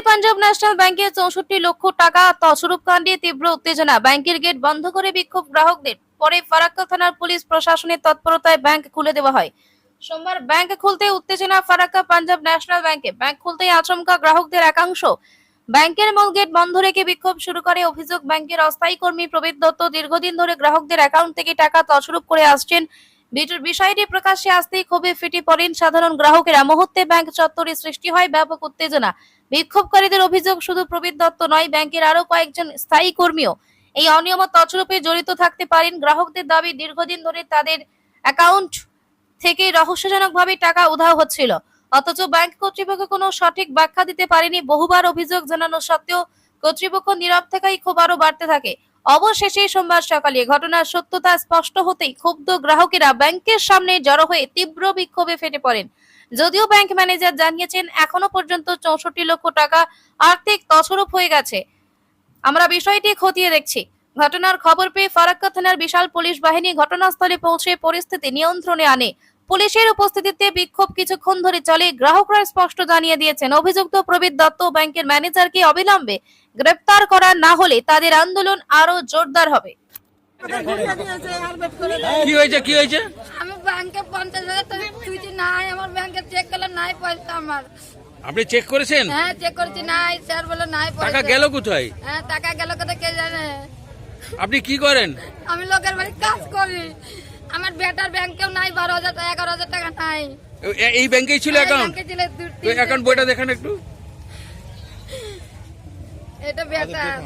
ফরাক্কায় Punjab national ব্যাংকে চৌষট্টি লক্ষ টাকা তছরূপ কাণ্ডে তীব্র উত্তেজনা। ব্যাংকের গেট বন্ধ করে বিক্ষোভ গ্রাহকদের। পরে ফারাক্কা থানার পুলিশ প্রশাসনের তৎপরতায় ব্যাংক খুলে দেওয়া হয়। সোমবার ব্যাংক খুলতে উত্তেজনা ফারাক্কা পাঞ্জাব ন্যাশনাল ব্যাংকে। ব্যাংক খুলতেই আচমকা গ্রাহকদের একাংশ। ব্যাংকের মূল গেট বন্ধ রেখে বিক্ষোভ শুরু করে অভিযোগ, ব্যাংকের অস্থায়ী কর্মী প্রবীর দত্ত দীর্ঘদিন ধরে গ্রাহকদের অ্যাকাউন্ট থেকে টাকা তছরূপ করে আসছেন বিট- বিষয়টি প্রকাশ্যে আসতেই ক্ষোভে ফেটে পড়েন সাধারণ গ্রাহকেরা। মুহূর্তে ব্যাংক চত্বরে সৃষ্টি হয় ব্যাপক উত্তেজনা। বিক্ষোভকারীদের অভিযোগ, শুধু প্রবীর দত্ত নয়, ব্যাংকের আরও কয়েকজন স্থায়ী কর্মীও এই অনিয়ম তছরূপে জড়িত থাকতে পারেন। গ্রাহকদের দাবি, দীর্ঘদিন ধরে তাদের অ্যাকাউন্ট থেকে রহস্যজনকভাবে টাকা উধাও হচ্ছিল। অথচ ব্যাংক কর্তৃপক্ষ কোনো সঠিক ব্যাখ্যা দিতে পারেনি। বহুবার অভিযোগ জানানো সত্ত্বেও কর্তৃপক্ষ নীরব থাকায় ক্ষোভ আরও বাড়তে থাকে। অবশেষে সোমবার সকালে ঘটনার সত্যতা স্পষ্ট হতেই ক্ষুব্ধ গ্রাহকেরা ব্যাংকের সামনে জড়ো হয়ে তীব্র বিক্ষোভে ফেটে পড়েন। যদিও ব্যাংক ম্যানেজার জানিয়েছেন, এখনও পর্যন্ত চৌষট্টি লক্ষ টাকা আর্থিক তছরূপ হয়ে গেছে। আমরা বিষয়টি খতিয়ে দেখছি। ঘটনার খবর পেয়ে ফারাক্কা থানার বিশাল পুলিশ বাহিনী ঘটনাস্থলে পৌঁছে পরিস্থিতি নিয়ন্ত্রণে আনে। পুলিশের উপস্থিতিতে বিক্ষোভ কিছুক্ষণ ধরে চলে। গ্রাহকরা স্পষ্ট জানিয়ে দিয়েছেন অভিযুক্ত প্রবীর দত্ত ব্যাংকের ম্যানেজারকে অবিলম্বে গ্রেপ্তার করা না হলে তাদের আন্দোলন আরও জোরদার হবে। কি হয়েছে কি হয়েছে? আমি ব্যাংকে পঞ্চাশ হাজার টাকা তুইছি নাই আমার ব্যাংকে চেক করলে নাই পয়সা আমার। আপনি চেক করেছেন? হ্যাঁ চেক করেছি নাই স্যার বলে নাই টাকা গেল কোথায়? হ্যাঁ টাকা গেল কোথায় কে জানে। আপনি কি করেন? আমি লোকের বাড়ি কাজ করি। আমার বেটার ব্যাংকেও নাই বারো হাজার টাকা এগারো হাজার টাকা নাই। এই ব্যাংকেই ছিল অ্যাকাউন্ট ব্যাংকে ছিল তো অ্যাকাউন্ট বইটা দেখান একটু। এটা বেটার।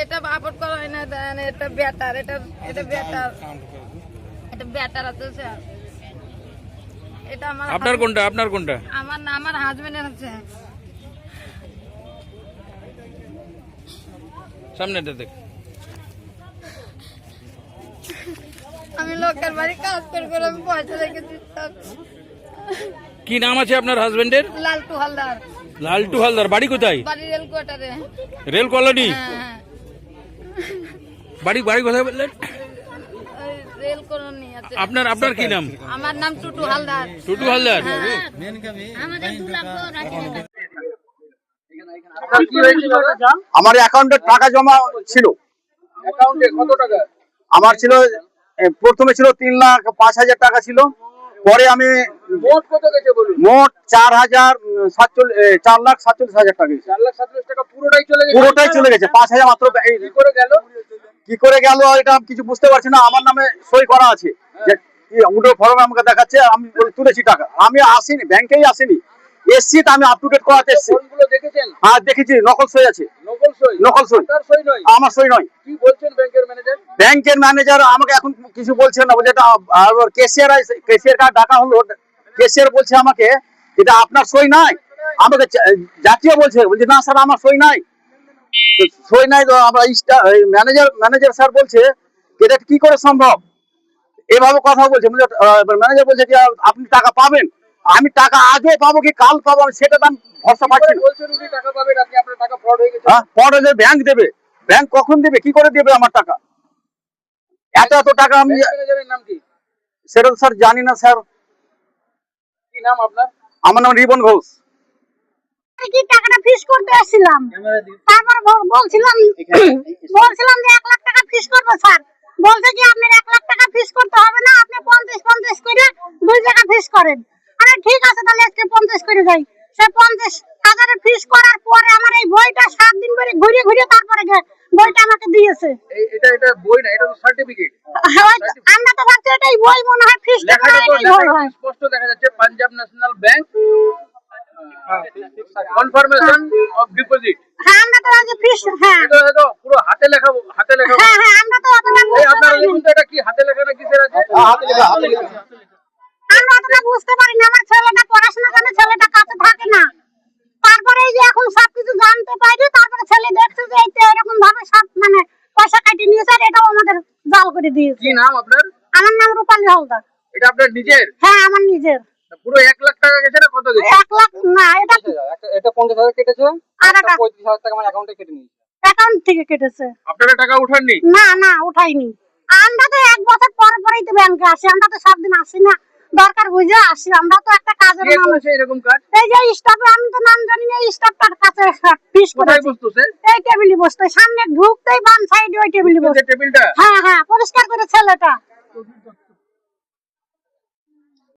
এটা আপলোড করা হয় না দেন এটা বেটার এটা এটা বেটার এটা বেটার আছে স্যার এটা আমার আপনার কোনটা? আপনার কোনটা? আমার না আমার হাজবেন্ডের আছে। সামনেটা দেখ। আমি লোকের বাড়ি কাজ করে করে আমি পয়সা রেখেছি সব। কি নাম আছে আপনার হাজবেন্ডের লালটু হালদার। লালটু হালদার বাড়ি কোথায়? বাড়ি রেল কোয়ার্টারে রেল কলোনি? হ্যাঁ হ্যাঁ। বাড়ি বাড়ি কোথায় বললেন? রেল কলোনি আছে। আপনার আপনার কি নাম? আমার নাম টুটু হালদার। টুটু হালদার? আমার অ্যাকাউন্টে টাকা জমা ছিল। অ্যাকাউন্টে কত টাকা? আমার ছিল প্রথমে ছিল তিন লাখ পাঁচ হাজার টাকা ছিল। পরে আমি মোট কত গেছে বলুন? মোট চার হাজার সাতচল্লিশ চার লাখ সাতচল্লিশ হাজার টাকা চার লাখ সাতচল্লিশ টাকা পুরোটাই চলে গেছে। পুরোটাই চলে গেছে পাঁচ হাজার মাত্র কি করে গেল? কি করে গেল এটা আমি কিছু বুঝতে পারছি না আমার নামে সই করা আছে। ফর্ম আমাকে দেখাচ্ছে আমি তুলেছি টাকা। আমি আসিনি ব্যাংকেই আসিনি। এসছি তা আমি আপ টু ডেট করাতে এসছি। ফোনগুলো দেখেছেন? আর দেখেছি নকল সই আছে। নকল সই? আমার সই নয়। কি বলছেন ব্যাংকের ম্যানেজার? ব্যাংকের ম্যানেজার আমাকে এখন কিছু বলছে না বলছে এটা কেশিয়ার কেশিয়ার কার্ড ডাকা হলো কেশিয়ার বলছে আমাকে এটা আপনার সই নাই। আমাকে জাতীয় বলছে বলছে না স্যার আমার সই নাই। সই নাই তো আমরা ম্যানেজার ম্যানেজার স্যার বলছে এটা কি করে সম্ভব? এভাবে কথা বলছে ম্যানেজার বলছে যে আপনি টাকা পাবেন? আমি টাকা আগে পাবো কি কাল পাবো আমি সেটা আমি ভরসা পাচ্ছি আপনি ফ্রড হয়ে হ্যাঁ ব্যাংক দেবে। ব্যাংক কখন দেবে? কি করে দেবে আমার টাকা? এত এত টাকা আমি কি? সেটা তো স্যার জানি না স্যার। কি নাম আপনার? আমার নাম রিবন ঘোষ। কি টাকাটা ফিস করতে আসছিলাম? তারপর বলছিলাম বলছিলাম যে এক লাখ টাকা ফিস করব স্যার। বলছে যে আপনার এক লাখ টাকা ফিস করতে হবে না আপনি পঞ্চাশ পঞ্চাশ করে দুই টাকা ফিস করেন। ঠিক আছে তাহলে আজকে পঞ্চাশ করে যাই। সে পঞ্চাশ হাজারের ফিস করার পরে আমার এই বইটা সাত দিন ধরে ঘুরে ঘুরে তারপরে বইটা আমাকে দিয়েছে। এটা এটা বই না এটা তো সার্টিফিকেট আমরা তো ভাবছি এটাই বই মনে হয় ফিস হয় স্পষ্ট দেখা যাচ্ছে Punjab national bank confirmation of deposit হ্যাঁ। আমরা তো ভাবছি ফিস হ্যাঁ। এটা পুরো হাতে লেখা হাতে লেখা। হ্যাঁ হ্যাঁ আমরা তো অতটা এই আপনারা তো এটা কি হাতে লেখা না কিসের আছে? আমরা অতটা বুঝতে পারি না আমার ছেলেটা পড়াশোনা করে ছেলেটা কাছে থাকে না। তারপরে এই যে এখন সবকিছু জানতে পারি তারপরে ছেলে দেখছে যে এইটা এরকম ভাবে সব মানে পয়সা কাটিয়ে নিয়েছে আর এটাও আমাদের জাল করে দিয়েছে। কি নাম আপনার? আমার নাম রূপালী হালদার। এটা আপনার নিজের? হ্যাঁ আমার নিজের। পুরো এক লাখ টাকা গেছে না কত গেছে? এক লাখ না এটা এটা পঞ্চাশ হাজার কেটেছে আর একটা পঁয়ত্রিশ হাজার টাকা আমার অ্যাকাউন্টে কেটে নিয়েছে। অ্যাকাউন্ট থেকে কেটেছে। আপনারা টাকা উঠাননি? না না উঠাইনি। আমরা তো এক বছর পরে পরেই তো ব্যাংকে আসি আমরা তো সব দিন আসি না। দরকার বুঝে আসি আমরা তো একটা কাজের মানুষ। নাম এরকম কাজ? এই যে স্টাফে আমি তো নাম জানি না স্টাফটার কাছে পিস করে বসতেছে? এই টেবিলে বসতে সামনে ঢুকতেই বাম সাইডে ওই টেবিলে বসতে টেবিলটা? হ্যাঁ হ্যাঁ পরিষ্কার করে ছেলেটা